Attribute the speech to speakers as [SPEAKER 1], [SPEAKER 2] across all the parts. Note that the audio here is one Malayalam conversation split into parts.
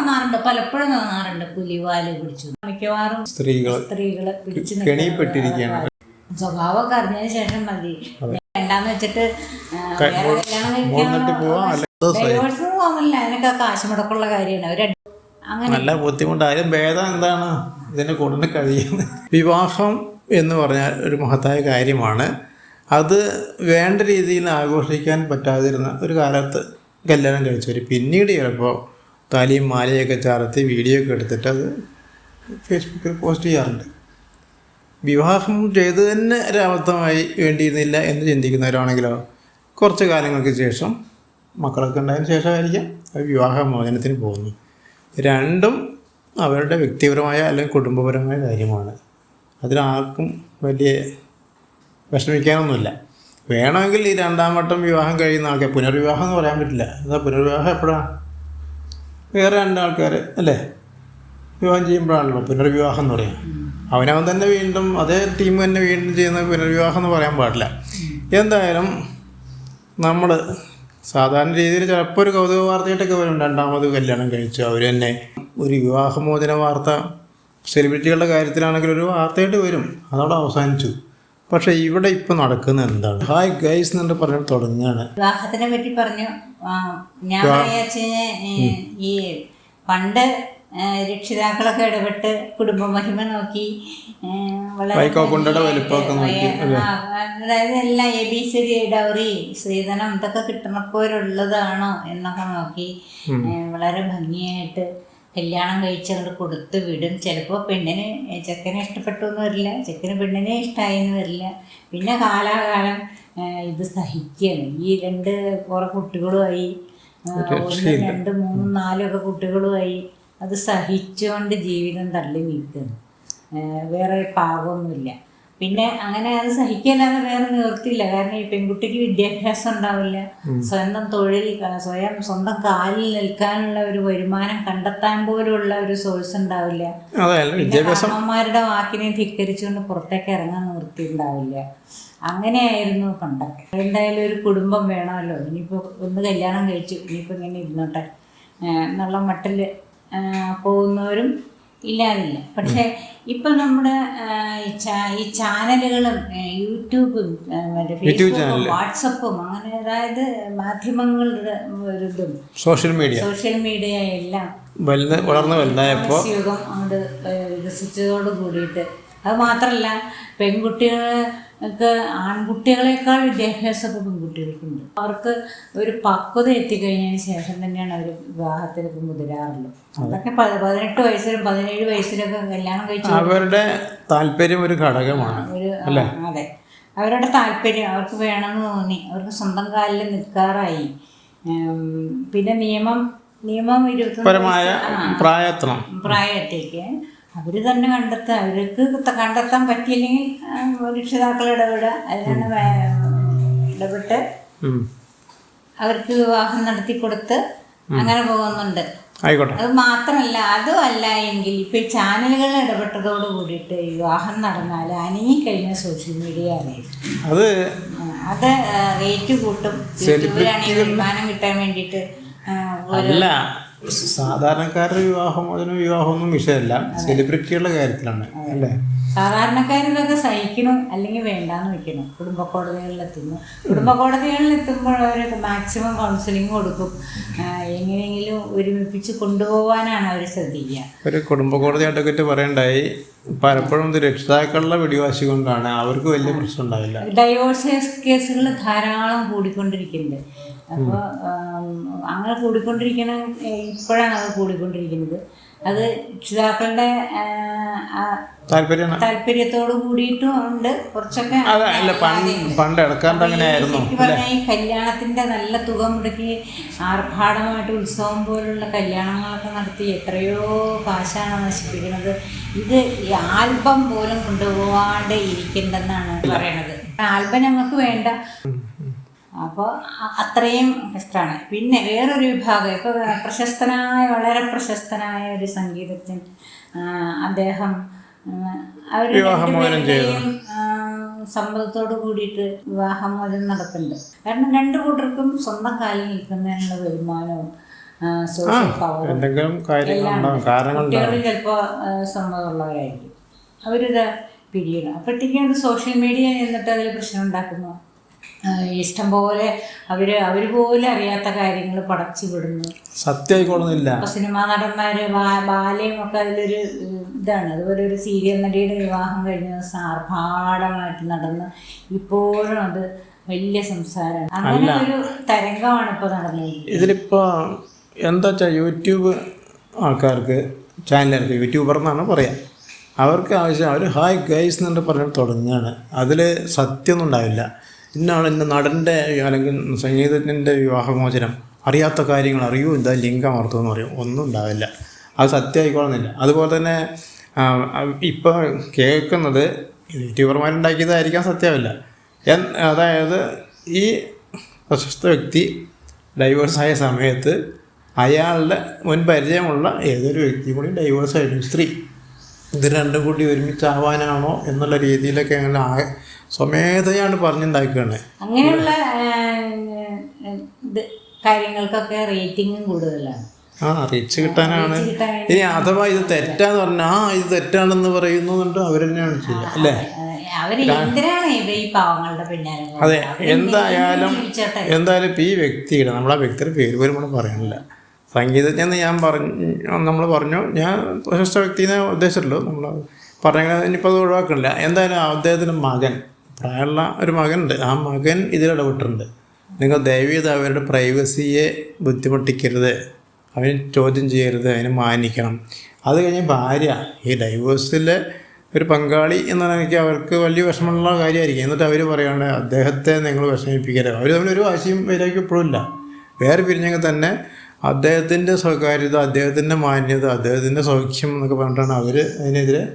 [SPEAKER 1] തോന്നാറുണ്ട് പലപ്പോഴും തോന്നാറുണ്ട് പുലിവാൽ പിടിച്ചു. മിക്കവാറും
[SPEAKER 2] സ്ത്രീകൾ
[SPEAKER 1] സ്ത്രീകളെ പിടിച്ചു
[SPEAKER 2] കെണിപ്പെട്ടിരിക്കുകയാണ്
[SPEAKER 1] സ്വഭാവമൊക്കെ അറിഞ്ഞതിന് ശേഷം മതി. വേണ്ടാന്ന് വെച്ചിട്ട് ഡൈവേഴ്സ് തോന്നില്ല അതിനൊക്കെ കാശ് മുടക്കുള്ള കാര്യമാണ്. അവർ അങ്ങനെ
[SPEAKER 2] നല്ല ബുദ്ധിമുട്ടായാലും ഭേദം എന്താണ്? ഇതിനെ കൊണ്ടു കഴിയുന്നത് വിവാഹം എന്ന് പറഞ്ഞാൽ ഒരു മഹത്തായ കാര്യമാണ്. അത് വേണ്ട രീതിയിൽ ആഘോഷിക്കാൻ പറ്റാതിരുന്ന ഒരു കാലത്ത് കല്യാണം കഴിച്ചവർ പിന്നീട് ചിലപ്പോൾ താലിയും മാലയൊക്കെ ചാർത്തി വീഡിയോ ഒക്കെ എടുത്തിട്ട് അത് ഫേസ്ബുക്കിൽ പോസ്റ്റ് ചെയ്യാറുണ്ട്. വിവാഹം ചെയ്ത് തന്നെ ഒരബദ്ധമായി വേണ്ടിയിരുന്നില്ല എന്ന് ചിന്തിക്കുന്നവരാണെങ്കിലോ കുറച്ച് കാലങ്ങൾക്ക് ശേഷം മക്കളൊക്കെ ഉണ്ടായതിനു ശേഷമായിരിക്കാം അവർ വിവാഹമോചനത്തിന് പോകുന്നു രണ്ടും അവരുടെ വ്യക്തിപരമായ അല്ലെങ്കിൽ കുടുംബപരമായ കാര്യമാണ്. അതിലാർക്കും വലിയ വിഷമിക്കാനൊന്നുമില്ല. വേണമെങ്കിൽ ഈ രണ്ടാം വട്ടം വിവാഹം കഴിയുന്ന ആൾക്കാർ പുനർവിവാഹം എന്ന് പറയാൻ പറ്റില്ല. എന്താ പുനർവിവാഹം എപ്പോഴാണ്? വേറെ രണ്ടാൾക്കാർ അല്ലേ? വിവാഹം ചെയ്യുമ്പോഴാണല്ലോ പുനർവിവാഹം എന്ന് പറയാം അവനവൻ തന്നെ വീണ്ടും അതേ ടീം തന്നെ വീണ്ടും ചെയ്യുന്ന പുനർവിവാഹം എന്ന് പറയാൻ പാടില്ല. എന്തായാലും നമ്മൾ സാധാരണ രീതിയിൽ ചിലപ്പോൾ ഒരു കൗതുക വാർത്തയായിട്ടൊക്കെ വരും. രണ്ടാമത് കല്യാണം കഴിച്ചു. അവർ തന്നെ ഒരു വിവാഹമോചന വാർത്ത സെലിബ്രിറ്റികളുടെ കാര്യത്തിലാണെങ്കിൽ ഒരു വാർത്തയായിട്ട് വരും. അതവിടെ അവസാനിച്ചു. പക്ഷേ ഇവിടെ ഇപ്പോൾ നടക്കുന്നത് എന്താണ്? ഹായ് ഗൈസ് എന്നിട്ട് പറഞ്ഞ് തുടങ്ങുകയാണ്.
[SPEAKER 1] വിവാഹത്തിനെ പറ്റി പറഞ്ഞു. ഞാൻ ഈ പണ്ട് രക്ഷിതാക്കളൊക്കെ ഇടപെട്ട് കുടുംബ മഹിമ നോക്കി വളരെ അതായത് എല്ലാം എ ബി ശരി ഡി ഡൗറി സ്ത്രീധനം ഇതൊക്കെ കിട്ടണപ്പോരുള്ളതാണോ എന്നൊക്കെ നോക്കി വളരെ ഭംഗിയായിട്ട് കല്യാണം കഴിച്ചങ്ങോട്ട് കൊടുത്ത് വിടും. ചിലപ്പോൾ പെണ്ണിന് ചെക്കനെ ഇഷ്ടപ്പെട്ടു എന്ന് വരില്ല. ചെക്കന് പെണ്ണിനെ ഇഷ്ടമായി എന്ന് വരില്ല. പിന്നെ കാലാകാലം ഇത് സഹിക്കുകയാണ് ഈ രണ്ട് കുറേ കുട്ടികളുമായി ഒന്ന് രണ്ട് മൂന്നും നാലൊക്കെ കുട്ടികളുമായി അത് സഹിച്ചുകൊണ്ട് ജീവിതം തള്ളി നീക്കുന്നു വേറെ പാകമൊന്നുമില്ല പിന്നെ അങ്ങനെ അത് സഹിക്കല്ലാതെ വേറെ നിവർത്തിയില്ല കാരണം ഈ പെൺകുട്ടിക്ക് വിദ്യാഭ്യാസം ഉണ്ടാവില്ല. സ്വന്തം തൊഴിൽ സ്വയം സ്വന്തം കാലിൽ നിൽക്കാനുള്ള ഒരു വരുമാനം കണ്ടെത്താൻ പോലുള്ള ഒരു സോഴ്സ് ഉണ്ടാവില്ല. അമ്മമാരുടെ വാക്കിനെ ധിക്കരിച്ചുകൊണ്ട് പുറത്തേക്ക് ഇറങ്ങാൻ നിവൃത്തി ഉണ്ടാവില്ല. അങ്ങനെയായിരുന്നു പണ്ടൊക്കെ. എന്തായാലും ഒരു കുടുംബം വേണമല്ലോ. ഇനിയിപ്പോൾ ഒന്ന് കല്യാണം കഴിച്ചു. ഇനിയിപ്പോൾ ഇങ്ങനെ ഇരുന്നോട്ടെ. എന്നുള്ള മട്ടിൽ പോകുന്നവരും ഇല്ലാതില്ല പക്ഷേ ഇപ്പം നമ്മുടെ ഈ ചാനലുകളും യൂട്യൂബും ഫേസ്ബുക്കും വാട്സപ്പും അങ്ങനെ അതായത് മാധ്യമങ്ങളുടെ ഒരു ഇതും
[SPEAKER 2] സോഷ്യൽ മീഡിയ.
[SPEAKER 1] സോഷ്യൽ മീഡിയ എല്ലാം
[SPEAKER 2] വളർന്നു വലുതായപ്പോൾ
[SPEAKER 1] യുഗം അങ്ങോട്ട് വികസിച്ചതോട് കൂടിയിട്ട്. അത് മാത്രമല്ല പെൺകുട്ടികൾക്ക് ആൺകുട്ടികളെക്കാൾ വിദ്യാഭ്യാസമൊക്കെ പെൺകുട്ടികൾക്കുണ്ട്. അവർക്ക് ഒരു പക്വത എത്തിക്കഴിഞ്ഞതിന് ശേഷം തന്നെയാണ് അവർ വിവാഹത്തിലൊക്കെ മുതിരാറുള്ളത്. അതൊക്കെ പതിനെട്ട് വയസ്സിലും പതിനേഴ് വയസ്സിലൊക്കെ കല്യാണം കഴിച്ചു
[SPEAKER 2] അവരുടെ താല്പര്യം ഒരു ഘടകമാണ്
[SPEAKER 1] ഒരു അതെ. അവരുടെ താല്പര്യം അവർക്ക് വേണമെന്ന് തോന്നി. അവർക്ക് സ്വന്തം കാലിൽ നിൽക്കാറായി. പിന്നെ നിയമം നിയമം ഇരുപത്തി പ്രായത്തിലേക്ക് അവർ തന്നെ കണ്ടെത്തുക. അവർക്ക് കണ്ടെത്താൻ പറ്റിയില്ലെങ്കിൽ രക്ഷിതാക്കൾ ഇടപെടുക. അതിനാണ് ഇടപെട്ട് അവർക്ക് വിവാഹം നടത്തി കൊടുത്ത് അങ്ങനെ പോകുന്നുണ്ട്.
[SPEAKER 2] ആയിക്കോട്ടെ.
[SPEAKER 1] അത് മാത്രമല്ല അതും അല്ല എങ്കിൽ ഇപ്പൊ ചാനലുകൾ ഇടപെട്ടതോട് കൂടിയിട്ട് വിവാഹം നടന്നാൽ അനങ്ങിക്കഴിഞ്ഞ സോഷ്യൽ മീഡിയ
[SPEAKER 2] അത്
[SPEAKER 1] അത് റേറ്റ് കൂട്ടും. യൂട്യൂബിലാണെങ്കിൽ വരുമാനം കിട്ടാൻ വേണ്ടിയിട്ട്
[SPEAKER 2] അല്ല സാധാരണക്കാരുടെ വിവാഹം അതിന് വിവാഹമൊന്നും വിഷയമല്ല. സെലിബ്രിറ്റികളുടെ കാര്യത്തിലാണ്. അല്ലേ?
[SPEAKER 1] സാധാരണക്കാരിതൊക്കെ സഹിക്കണം അല്ലെങ്കിൽ വേണ്ടാന്ന് വെക്കണം. കുടുംബ കോടതികളിലെത്തുന്നു കുടുംബ കോടതികളിൽ എത്തുമ്പോൾ അവർ മാക്സിമം കൗൺസിലിംഗ് കൊടുക്കും. എങ്ങനെയെങ്കിലും ഒരുമിപ്പിച്ച് കൊണ്ടുപോകാനാണ് അവർ ശ്രദ്ധിക്കുക.
[SPEAKER 2] ഒരു കുടുംബ കോടതി അഡ്വക്കേറ്റ് പറയണ്ടായി പലപ്പോഴും ഇത് രക്ഷിതാക്കളുടെ വെടിവാശി കൊണ്ടാണ്. അവർക്ക് വലിയ പ്രശ്നം ഉണ്ടാവില്ല.
[SPEAKER 1] ഡൈവോഴ്സ് കേസുകൾ ധാരാളം കൂടിക്കൊണ്ടിരിക്കുന്നുണ്ട്. അപ്പോൾ അങ്ങനെ കൂടിക്കൊണ്ടിരിക്കണ ഇപ്പോഴാണ് അത് കൂടിക്കൊണ്ടിരിക്കുന്നത്. അത് രക്ഷിതാക്കളുടെ താല്പര്യത്തോട് കൂടിയിട്ടും ഉണ്ട്. കുറച്ചൊക്കെ
[SPEAKER 2] പണ്ട്
[SPEAKER 1] പറഞ്ഞാൽ ഈ കല്യാണത്തിന്റെ നല്ല തുക മുടക്കി ആർഭാടമായിട്ട് ഉത്സവം പോലുള്ള കല്യാണങ്ങളൊക്കെ നടത്തി എത്രയോ കാശാണ് നശിപ്പിക്കുന്നത്. ഇത് ഈ ആൽബം പോലും കൊണ്ടുപോകാണ്ട് ഇരിക്കണ്ടെന്നാണ് പറയണത്. ആൽബം ഞങ്ങൾക്ക് വേണ്ട. അപ്പോൾ അത്രയും ഇഷ്ടമാണ് പിന്നെ വേറൊരു വിഭാഗം ഇപ്പോൾ പ്രശസ്തനായ വളരെ പ്രശസ്തനായ ഒരു സംഗീതജ്ഞൻ അദ്ദേഹം അവർ. സമ്മതത്തോട് കൂടിയിട്ട് വിവാഹമോചനം നടക്കുന്നുണ്ട് കാരണം രണ്ടു കൂട്ടർക്കും സ്വന്തം കാലിൽ നിൽക്കുന്നതിനുള്ള വരുമാനവും സോഷ്യൽ
[SPEAKER 2] പവറും
[SPEAKER 1] കുട്ടികൾ ചിലപ്പോൾ സമ്മതമുള്ളവരായിരിക്കും. അവരിത് പിരിയണം അപ്പോഴത്തേക്കും അത് സോഷ്യൽ മീഡിയ എന്നിട്ട് അതിൽ പ്രശ്നം ഉണ്ടാക്കുന്നു? ഇഷ്ടം പോലെ അവർ അവർ പോലും അറിയാത്ത കാര്യങ്ങൾ പടച്ചു വിടുന്നു.
[SPEAKER 2] സത്യമായിക്കോളുന്നില്ല
[SPEAKER 1] അപ്പോൾ സിനിമാ നടന്മാര് ബാലയും ഒക്കെ അതിലൊരു ഇതാണ്. അതുപോലെ ഒരു സീരിയൽ നടിയുടെ വിവാഹം കഴിഞ്ഞ ദിവസം ആർഭാടമായിട്ട് നടന്ന് ഇപ്പോഴും അത് വലിയ സംസാരമാണ് അങ്ങനെ ഒരു തരംഗമാണ് ഇപ്പോൾ നടന്നത്
[SPEAKER 2] ഇതിലിപ്പോൾ എന്താ വെച്ചാൽ യൂട്യൂബ് ആൾക്കാർക്ക് ചാനലുകാർക്ക് യൂട്യൂബർ എന്നാണ് പറയാം. അവർക്ക് ആവശ്യം അവർ ഹായ് ഗൈസ് എന്നിട്ട് പറഞ്ഞ് തുടങ്ങുകയാണ്. അതിൽ സത്യമൊന്നും ഉണ്ടാവില്ല. ഇന്നാണ് ഇന്ന നടന്റെ അല്ലെങ്കിൽ സംഗീതജ്ഞന്റെ വിവാഹമോചനം. അറിയാത്ത കാര്യങ്ങൾ അറിയൂ എന്താ ലിംഗം അർത്ഥം എന്ന് പറയും. ഒന്നും ഉണ്ടാവില്ല. അത് സത്യമായിക്കോളുന്നില്ല അതുപോലെ തന്നെ ഇപ്പോൾ കേൾക്കുന്നത് യൂട്യൂബർമാരുണ്ടാക്കിയതായിരിക്കാൻ സത്യമില്ല. അതായത് ഈ പ്രശസ്ത വ്യക്തി ഡൈവേഴ്സായ സമയത്ത് അയാളുടെ മുൻ പരിചയമുള്ള ഏതൊരു വ്യക്തിയും കൂടി ഡൈവേഴ്സായിരുന്നു. സ്ത്രീ. ഇത് രണ്ടും കൂടി ഒരുമിച്ചാവാനാണോ എന്നുള്ള രീതിയിലൊക്കെ അങ്ങനെ സ്വമേധയാണ് പറഞ്ഞുണ്ടാക്കുകയാണ്
[SPEAKER 1] അങ്ങനെയുള്ള ആ, കാര്യങ്ങൾക്കൊക്കെ റേറ്റിംഗും കൂടുതലാണ്.
[SPEAKER 2] ആ റീച്ച് കിട്ടാനാണ്. ഇനി അഥവാ ഇത് തെറ്റാന്ന് പറഞ്ഞാൽ ആ ഇത് തെറ്റാണെന്ന് പറയുന്നുണ്ടോ തന്നെയാണ് ചെയ്യുക അല്ലേ? അതെ എന്തായാലും എന്തായാലും ഇപ്പം ഈ വ്യക്തിയുടെ നമ്മളെ വ്യക്തിയുടെ പേര് പോലും നമ്മൾ പറയണില്ല. സംഗീതജ്ഞന്ന് ഞാൻ പറഞ്ഞു നമ്മൾ പറഞ്ഞു ഞാൻ പ്രശസ്ത വ്യക്തിനെ ഉദ്ദേശിച്ചിട്ടുള്ളൂ. നമ്മൾ പറഞ്ഞ ഇനിയിപ്പോൾ അത് ഒഴിവാക്കണില്ല. എന്തായാലും അദ്ദേഹത്തിന്റെ മകൻ പ്രായമുള്ള ഒരു മകനുണ്ട്. ആ മകൻ ഇതിൽ ഇടപെട്ടിട്ടുണ്ട്. നിങ്ങൾ ദയവീത് അവരുടെ പ്രൈവസിയെ ബുദ്ധിമുട്ടിക്കരുത്. അവന് ചോദ്യം ചെയ്യരുത്. അതിനെ മാനിക്കണം. അത് കഴിഞ്ഞ് ഭാര്യ ഈ ഡൈവേഴ്സിലെ ഒരു പങ്കാളി എന്ന് പറഞ്ഞാൽ അവർക്ക് വലിയ വിഷമമുള്ള കാര്യമായിരിക്കും. എന്നിട്ട് അവർ പറയുകയാണ് അദ്ദേഹത്തെ നിങ്ങൾ വിഷമിപ്പിക്കരുത്. അവർ തമ്മിൽ ഒരു വാശിയും ഇല്ല. വേറെ പിരിഞ്ഞെങ്കിൽ തന്നെ അദ്ദേഹത്തിന്റെ സ്വകാര്യത അദ്ദേഹത്തിന്റെ മാന്യത അദ്ദേഹത്തിന്റെ സൗഖ്യം എന്നൊക്കെ പറഞ്ഞിട്ടാണ് അവർ അതിനെതിരെ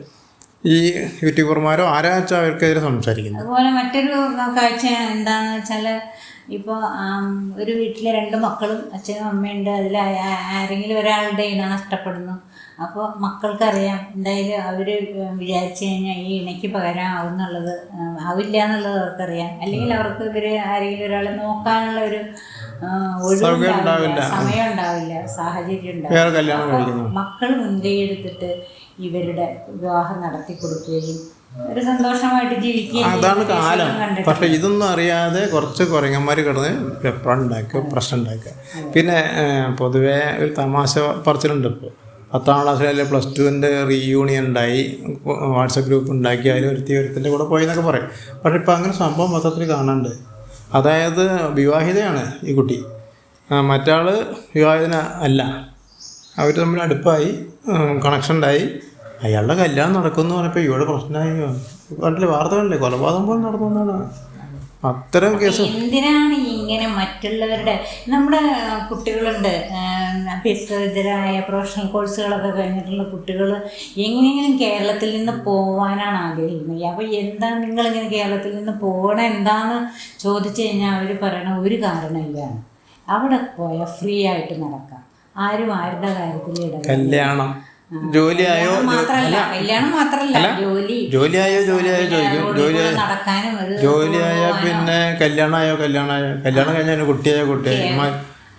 [SPEAKER 2] ഈ യൂട്യൂബർമാരോ ആരാച്ചവർക്കെതിരെ സംസാരിക്കുന്നത്?
[SPEAKER 1] അതുപോലെ മറ്റൊരു കാഴ്ച എന്താണെന്ന് വെച്ചാൽ ഇപ്പോൾ ഒരു വീട്ടിലെ രണ്ട് മക്കളും അച്ഛനും അമ്മയുണ്ട് അതിൽ ആരെങ്കിലും ഒരാളുടെ ഇണ നഷ്ടപ്പെടുന്നു. അപ്പോൾ മക്കൾക്കറിയാം എന്തായാലും അവർ വിചാരിച്ചു കഴിഞ്ഞാൽ ഈ ഇണയ്ക്ക് പകരം ആവുന്നുള്ളത് ആവില്ല എന്നുള്ളത് അവർക്കറിയാം. അല്ലെങ്കിൽ അവർക്ക് ഇവർ ആരെങ്കിലും ഒരാളെ നോക്കാനുള്ള ഒരു സമയം ഉണ്ടാവില്ല സാഹചര്യം ഉണ്ടാവില്ല. മക്കൾ മുൻകൈ എടുത്തിട്ട് ഇവരുടെ വിവാഹം നടത്തി കൊടുക്കുകയും ഒരു സന്തോഷമായിട്ട് ജീവിക്കുകയും
[SPEAKER 2] അതാണ് കാലം. പക്ഷെ ഇതൊന്നും അറിയാതെ കുറച്ച് കുരങ്ങന്മാർ കിടന്ന് വെപ്രം ഉണ്ടാക്കുക പ്രശ്നം ഉണ്ടാക്കുക. പിന്നെ പൊതുവെ പൊതുവേ ഒരു തമാശ പറച്ചിലുണ്ട് ഇപ്പോൾ പത്താം ക്ലാസ്സിലെ പ്ലസ് ടുവിന്റെ റീയൂണിയൻ ഉണ്ടായി. വാട്സപ്പ് ഗ്രൂപ്പ് ഉണ്ടാക്കി. അതിൽ ഒരുത്തി ഒരുത്തിന്റെ കൂടെ പോയി എന്നൊക്കെ പറയും. പക്ഷെ ഇപ്പം അങ്ങനെ സംഭവം മൊത്തത്തിൽ കാണാണ്ട് അതായത് വിവാഹിതയാണ് ഈ കുട്ടി. മറ്റാൾ വിവാഹിതന അല്ല. അവർ തമ്മിൽ അടുപ്പായി കണക്ഷൻ ഉണ്ടായി അയാളുടെ കല്യാണം നടക്കുമെന്ന് പറഞ്ഞപ്പോൾ ഇവിടെ പ്രശ്നമായി. കണ്ടില്ലേ വാർത്ത കൊലപാതകം പോലെ നടന്നു അത്തരം കേസ്
[SPEAKER 1] എന്തിനാണ് ഇങ്ങനെ മറ്റുള്ളവരുടെ നമ്മുടെ കുട്ടികളുണ്ട് അഭ്യസ്തരായ പ്രൊഫഷണൽ കോഴ്സുകളൊക്കെ കഴിഞ്ഞിട്ടുള്ള കുട്ടികൾ എങ്ങനെയെങ്കിലും കേരളത്തിൽ നിന്ന് പോവാനാണ് ആഗ്രഹിക്കുന്നത്. അപ്പോൾ എന്താ നിങ്ങൾ ഇങ്ങനെ കേരളത്തിൽ നിന്ന് പോകണം എന്താന്ന് ചോദിച്ചു കഴിഞ്ഞാൽ അവർ പറയണ ഒരു കാരണമില്ല അവിടെ പോയാൽ ഫ്രീ ആയിട്ട് നടക്കാം. ആരും ആരുടെ കാര്യത്തിൽ ഇടപെടില്ല.
[SPEAKER 2] കല്യാണം. ജോലിയായോ ജോലിയായോ ജോലിയായോ ചോദിക്കും.
[SPEAKER 1] നടക്കാനും
[SPEAKER 2] ജോലിയായ പിന്നെ കല്യാണമായോ കല്യാണമായോ കല്യാണം കഴിഞ്ഞാൽ കുട്ടിയായോ കുട്ടിയായോ.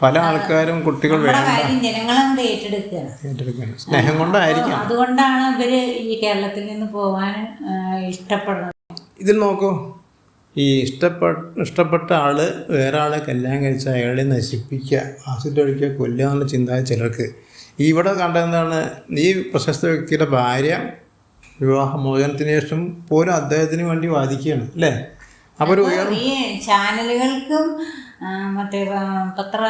[SPEAKER 2] പല ആൾക്കാരും കുട്ടികൾ
[SPEAKER 1] ഏറ്റെടുക്കുകയാണ്.
[SPEAKER 2] സ്നേഹം കൊണ്ടായിരിക്കാം.
[SPEAKER 1] അതുകൊണ്ടാണ് ഇവർ ഈ കേരളത്തിൽ നിന്ന് പോവാൻ ഇഷ്ടപ്പെടുന്നത്.
[SPEAKER 2] ഇതിൽ നോക്കൂ. ഈ ഇഷ്ടപ്പെട്ട ഇഷ്ടപ്പെട്ട ആൾ വേറെ ആളെ കല്യാണം കഴിച്ച അയാളെ നശിപ്പിക്കുക ആസിഡ് ഒഴിക്കുക കൊല്ലുക എന്നുള്ള ചിന്ത ചിലർക്ക്. ഇവിടെ കണ്ടെന്താണ് ഈ പ്രശസ്ത വ്യക്തിയുടെ ഭാര്യ വിവാഹമോചനത്തിന് ശേഷം പോലും അദ്ദേഹത്തിന് വേണ്ടി വാദിക്കുകയാണ് അല്ലേ? അപ്പോൾ ഒരു
[SPEAKER 1] ഈ ചാനലുകൾക്കും മറ്റേ പത്ര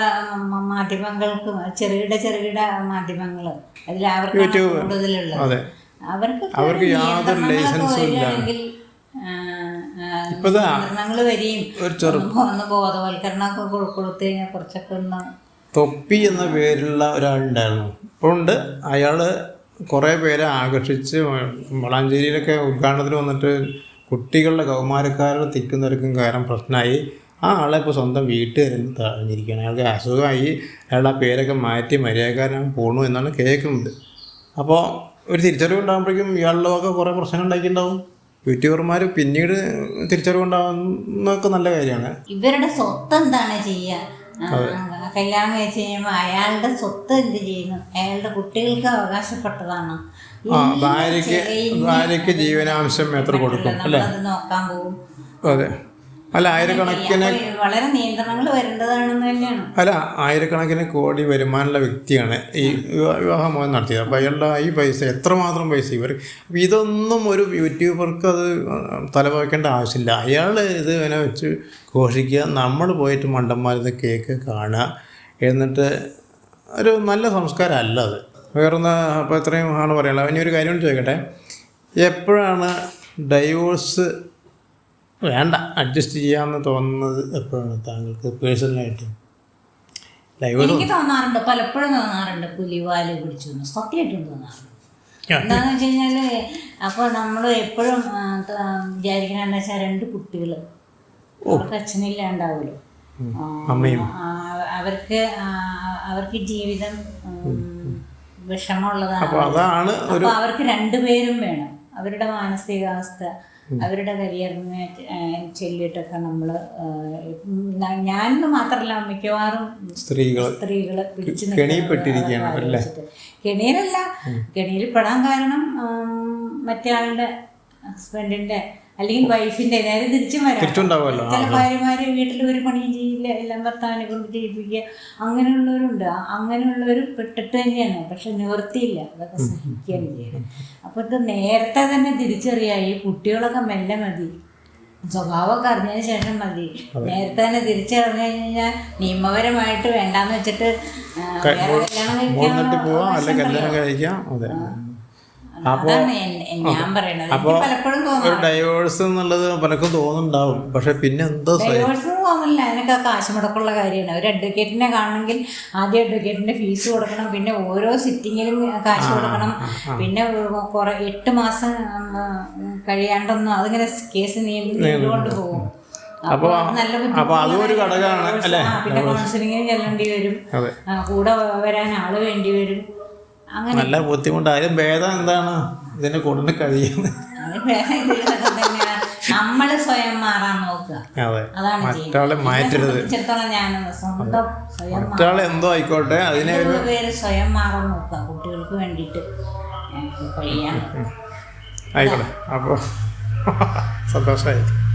[SPEAKER 1] മാധ്യമങ്ങൾക്കും ചെറുകിട ചെറുകിട മാധ്യമങ്ങൾ അതിൽ കൂടുതലുള്ളത്.
[SPEAKER 2] അതെ.
[SPEAKER 1] അവർക്ക്
[SPEAKER 2] അവർക്ക് യാതൊരു ലൈസൻസും ഇല്ല. ഇപ്പതാ
[SPEAKER 1] വരികയും
[SPEAKER 2] ഒരു ചെറു
[SPEAKER 1] ഒന്ന് ബോധവൽക്കരണമൊക്കെ കൊടുത്തു കഴിഞ്ഞാൽ കുറച്ചൊക്കെ ഒന്ന്
[SPEAKER 2] തൊപ്പി എന്ന പേരുള്ള ഒരാളുണ്ടായിരുന്നു. ഇപ്പോൾ ഉണ്ട്. അയാൾ കുറേ പേരെ ആകർഷിച്ച് വളാഞ്ചേരിയിലൊക്കെ ഉദ്ഘാടനത്തിന് വന്നിട്ട് കുട്ടികളുടെ കൗമാരക്കാരുടെ തിക്കുന്നവർക്കും കാരണം പ്രശ്നമായി. ആ ആളെ ഇപ്പോൾ സ്വന്തം വീട്ടുകാരും തഴഞ്ഞിരിക്കുകയാണ് അയാൾക്ക് അസുഖമായി. അയാളുടെ ആ പേരൊക്കെ മാറ്റി മര്യാദക്കാരനാണ് പോണു എന്നാണ് കേൾക്കുന്നത്. അപ്പോൾ ഒരു തിരിച്ചറിവ് ഉണ്ടാകുമ്പോഴേക്കും ഇയാളുടെ കുറേ പ്രശ്നങ്ങൾ ഉണ്ടാക്കിയിട്ടുണ്ടാവും. യൂട്യൂബർമാർ പിന്നീട് തിരിച്ചറിവ് നല്ല കാര്യമാണ്.
[SPEAKER 1] ഇവരുടെ സ്വത്ത് എന്താണ് ചെയ്യുക? കല്യാണം കഴിച്ച് കഴിയുമ്പോൾ അയാളുടെ സ്വത്ത് എന്ത് ചെയ്യുന്നു? അയാളുടെ കുട്ടികൾക്ക് അവകാശപ്പെട്ടതാണ്.
[SPEAKER 2] ഭാര്യക്ക് ഭാര്യക്ക് ജീവനാംശം എത്ര കൊടുക്കും അല്ലേ?
[SPEAKER 1] നോക്കാൻ പോകും
[SPEAKER 2] അതെ. അല്ല ആയിരക്കണക്കിന്
[SPEAKER 1] അപ്പൊ വളരെ നിയന്ത്രണങ്ങൾ വരേണ്ടതാണെന്ന് തന്നെയാണ്.
[SPEAKER 2] അല്ല ആയിരക്കണക്കിന് കോടി വരുമാനമുള്ള വ്യക്തിയാണ് ഈ വിവാഹം മോഹൻ നടത്തിയത്. അപ്പോൾ അയാളുടെ ഈ പൈസ എത്രമാത്രം പൈസ ഇവർ അപ്പോൾ ഇതൊന്നും ഒരു യൂട്യൂബർക്ക് അത് തലവയ്ക്കേണ്ട ആവശ്യമില്ല. അയാൾ ഇത് ഇങ്ങനെ വെച്ച് ഘോഷിക്കുക നമ്മൾ പോയിട്ട് മണ്ടന്മാരത് കേക്ക് കാണുക എന്നിട്ട് ഒരു നല്ല സംസ്കാരം അല്ല അത്. വേറൊന്ന് അപ്പോൾ ഇത്രയും ആണ് പറയാനുള്ളത് ഇനി ഒരു കാര്യം കൂടി ചോദിക്കട്ടെ? എപ്പോഴാണ് ഡൈവോഴ്സ് വേണ്ട. അഡ്ജസ്റ്റ് ചെയ്യാമെന്ന് തോന്നുന്നത് എപ്പോഴാണ് താങ്കൾക്ക് പേഴ്സണലായിട്ട്?
[SPEAKER 1] എനിക്ക് തോന്നാറുണ്ട് പലപ്പോഴും തോന്നാറുണ്ട് പുലിവാൽ പിടിച്ചു സത്യമായിട്ടും തോന്നാറുണ്ട്. എന്താന്ന് വെച്ച് കഴിഞ്ഞാൽ അപ്പോൾ നമ്മൾ എപ്പോഴും വിചാരിക്കണമെന്ന് വെച്ചാൽ രണ്ട് കുട്ടികൾ അവർക്ക് അച്ഛനില്ലാണ്ടാവുമല്ലോ അവർക്ക് അവർക്ക് ജീവിതം വിഷമമുള്ളതാണ്.
[SPEAKER 2] അപ്പോൾ
[SPEAKER 1] അവർക്ക് രണ്ടുപേരും വേണം. അവരുടെ മാനസികാവസ്ഥ അവരുടെ കരിയറിനെ ചൊല്ലിയിട്ടൊക്കെ നമ്മൾ ഞാനെന്ന് മാത്രമല്ല മിക്കവാറും
[SPEAKER 2] സ്ത്രീകൾ
[SPEAKER 1] സ്ത്രീകളെ പിടിച്ചു? കെണിയിലല്ല കെണിയിൽ പെടാൻ കാരണം മറ്റേ ആളുടെ ഹസ്ബൻഡിന്റെ അല്ലെങ്കിൽ വൈഫിന്റെ നേരെ തിരിച്ചും വരാം. ചില ഭാര്യമാര് വീട്ടിൽ ഒരു പണിയും ചെയ്യില്ല എല്ലാം ഭർത്താവിനെ കൊണ്ട് ചെയ്യിപ്പിക്കുക. അങ്ങനെയുള്ളവരുണ്ട്. അങ്ങനെയുള്ളവരും അങ്ങനെയുള്ളവർ പെട്ടിട്ട് തന്നെയാണ്. പക്ഷെ നിവർത്തിയില്ല. അതൊക്കെ സഹിക്കുകയാണ് ചെയ്യുന്നത് അപ്പോൾ ഇത് നേരത്തെ തന്നെ തിരിച്ചറിയാം. ഈ കുട്ടികളൊക്കെ മെല്ലെ മതി. സ്വഭാവമൊക്കെ അറിഞ്ഞതിന് ശേഷം മതി. നേരത്തെ തന്നെ തിരിച്ചറിഞ്ഞു കഴിഞ്ഞാൽ നിയമപരമായിട്ട് വേണ്ടാന്ന് വെച്ചിട്ട് കല്യാണം
[SPEAKER 2] കഴിക്കാം.
[SPEAKER 1] എൻ- ഞാൻ പറയണത്. പലപ്പോഴും
[SPEAKER 2] ഒരു ഡൈവോഴ്സ് എന്നുള്ളത് പലർക്കും തോന്നുന്നുണ്ടാവും. പക്ഷെ പിന്നെ എന്തോ
[SPEAKER 1] ഡൈവേഴ്സ് തോന്നില്ല അതിനൊക്കെ കാശ് മുടക്കുള്ള കാര്യമാണ്. ഒരു അഡ്വക്കേറ്റിനെ കാണണമെങ്കിൽ ആദ്യം അഡ്വക്കേറ്റിന്റെ ഫീസ് കൊടുക്കണം. പിന്നെ ഓരോ സിറ്റിങ്ങിലും കാശ് കൊടുക്കണം. പിന്നെ കുറെ എട്ട് മാസം കഴിയാണ്ടൊന്നും അതിങ്ങനെ കേസ് നീണ്ടു നീണ്ടുകൊണ്ട് പോകും. അപ്പോൾ നല്ല
[SPEAKER 2] അപ്പൊ അതും ഒരു ഘടകമാണ്, അല്ലേ?
[SPEAKER 1] പിന്നെ കൗൺസിലിങ്ങിന് ചെല്ലേണ്ടി വരും. കൂടെ വരാൻ ആൾ വേണ്ടി വരും.
[SPEAKER 2] നല്ല ബുദ്ധിമുട്ടായാലും ഭേദം എന്താണ്? ഇതിനെ കൊണ്ടു കഴിയുന്നത്
[SPEAKER 1] നമ്മൾ സ്വയം മാറാൻ നോക്കുക.
[SPEAKER 2] അതെ.
[SPEAKER 1] അതാണ്
[SPEAKER 2] മറ്റാളെ മാറ്റരുത്.
[SPEAKER 1] എന്നെ സ്വന്തം സ്വയം മാ-
[SPEAKER 2] മറ്റാൾ എന്തോ ആയിക്കോട്ടെ അതിനെ
[SPEAKER 1] പേര് സ്വയം മാറാൻ നോക്കുക കുട്ടികൾക്ക് വേണ്ടിയിട്ട്. കഴിയാൻ
[SPEAKER 2] ആയിക്കോട്ടെ. അപ്പോൾ സന്തോഷമായി